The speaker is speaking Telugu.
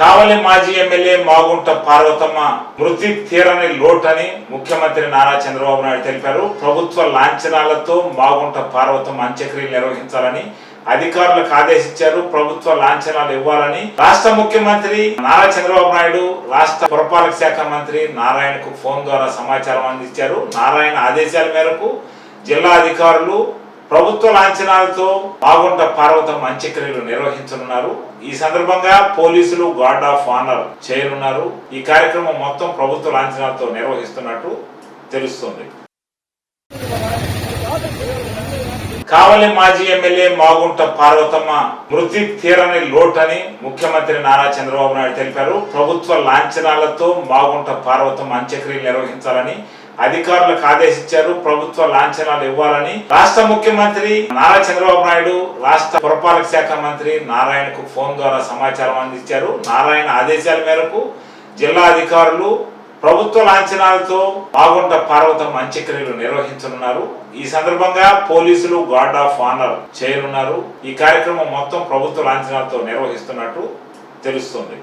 కావలి మాజీ ఎమ్మెల్యే మాగుంట పార్వతమ్మ మృతి తీరని లోటని ముఖ్యమంత్రి నారా చంద్రబాబు నాయుడు తెలిపారు. ప్రభుత్వ లాంఛనాలతో మాగుంట పార్వతమ్మ అంత్యక్రియలు నిర్వహించాలని అధికారులకు ఆదేశించారు. ప్రభుత్వ లాంఛనాలు ఇవ్వాలని రాష్ట్ర ముఖ్యమంత్రి నారా చంద్రబాబు నాయుడు రాష్ట్ర పురపాలక శాఖ మంత్రి నారాయణకు ఫోన్ ద్వారా సమాచారం అందించారు. నారాయణ ఆదేశాల మేరకు జిల్లా అధికారులు ప్రభుత్వ లాంఛనాలతో బాగుంట పార్వతం అంత్యక్రియలు నిర్వహించనున్నారు. ఈ సందర్భంగా పోలీసులు గార్డ్ ఆఫ్ ఆనర్ చేయనున్నారు. ఈ కార్యక్రమం మొత్తం ప్రభుత్వ లాంఛనాలతో నిర్వహిస్తున్నట్టు తెలుస్తుంది. కావలి మాజీ ఎమ్మెల్యే మాగుంట పార్వతమ్మ మృతి తీరని లోటని ముఖ్యమంత్రి నారా చంద్రబాబు నాయుడు తెలిపారు. ప్రభుత్వ లాంఛనాలతో మాగుంట పార్వతమ్మ అంత్యక్రియలు నిర్వహించాలని అధికారులకు ఆదేశించారు. ప్రభుత్వ లాంఛనాలు ఇవ్వాలని రాష్ట్ర ముఖ్యమంత్రి నారా చంద్రబాబు నాయుడు రాష్ట్ర పురపాలక శాఖ మంత్రి నారాయణకు ఫోన్ ద్వారా సమాచారం అందించారు. నారాయణ ఆదేశాల మేరకు జిల్లా అధికారులు ప్రభుత్వ లాంఛనాలతో బాగుంట పార్వతం అంత్యక్రియలు నిర్వహించనున్నారు. ఈ సందర్భంగా పోలీసులు గార్డ్ ఆఫ్ ఆనర్ చేయనున్నారు. ఈ కార్యక్రమం మొత్తం ప్రభుత్వ లాంఛనాలతో నిర్వహిస్తున్నట్టు తెలుస్తుంది.